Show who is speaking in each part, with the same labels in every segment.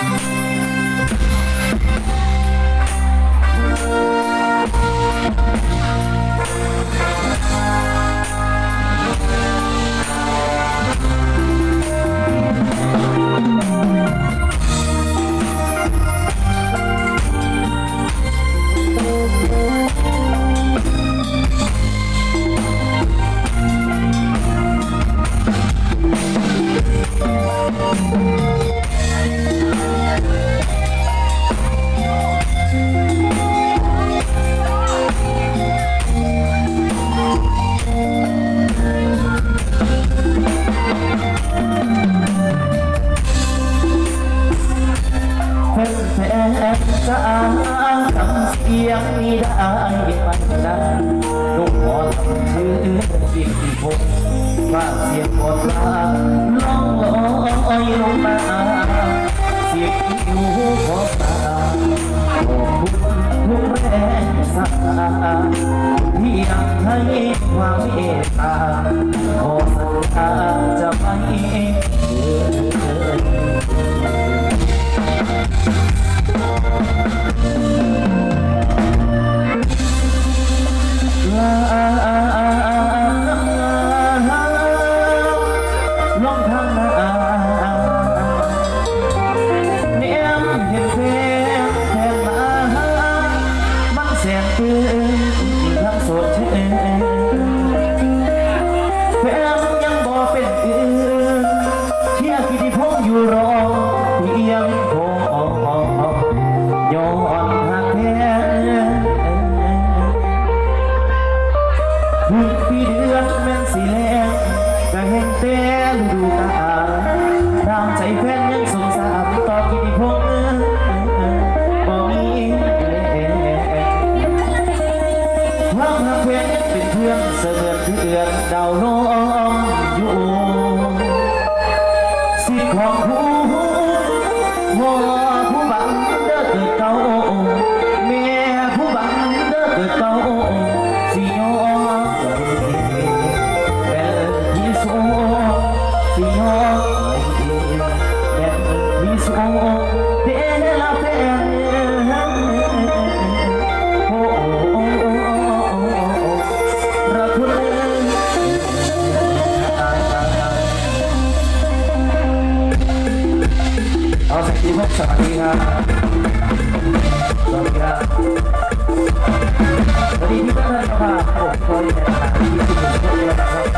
Speaker 1: oh คำเสียงไม่ได้มันนะลูกหมอทำชื่อจิตผมว่าเสียงหมดลาล่องลอยลงมาเสียงอยู่ขอบตาขอบคุณทุกแรงศรัทธาที่ยังให้ความเมตตาขอสัญญาจะไม่เลือ sự việc những việc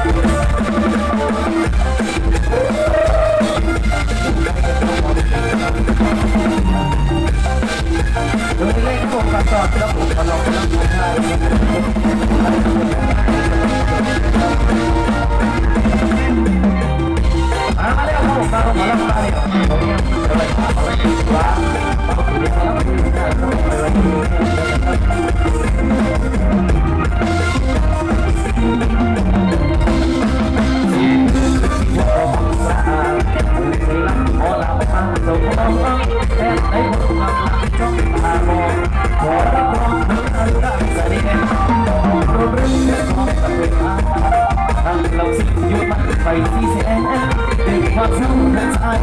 Speaker 1: Thank you.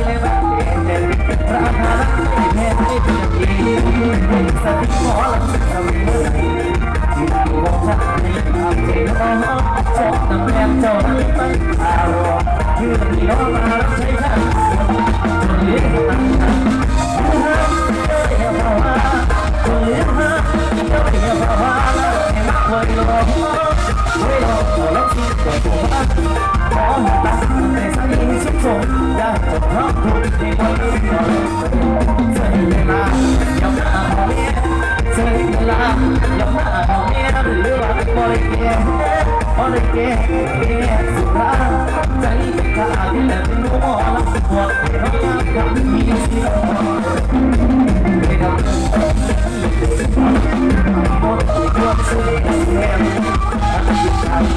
Speaker 1: เลยแบบเด่นเด่นราคาไม่แพงไม่เพียงอีกสักคน I'm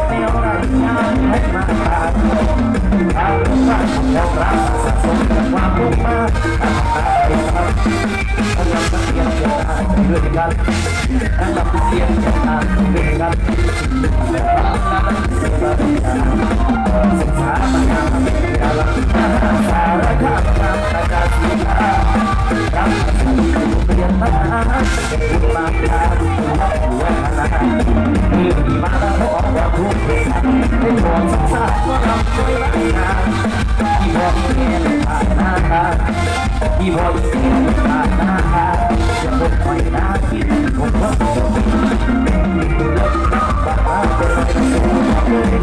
Speaker 1: พื่อนกันนั่งหลับเสียงตามเพื่อนกันศึกษาปัญเาอย่าลับสารคามตามตากาศีลารับสิ่งที่เรียนมาเป็นบุญมาทานหัวหน้น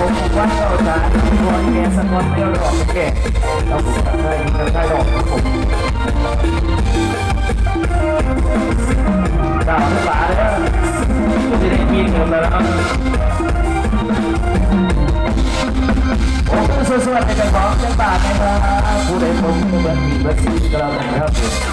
Speaker 1: ผมว่าเจ้าจานรอยแกสะกดเดียวหลอกแกเราผมตัดได้ตัดได้รอกผมดาวสาเล้วจะได้กินหมดแล้วผมสวดๆในกระเพาะจังบาทนะครัผู้ใดผมเบิดมีเบิดสีกระเราครับ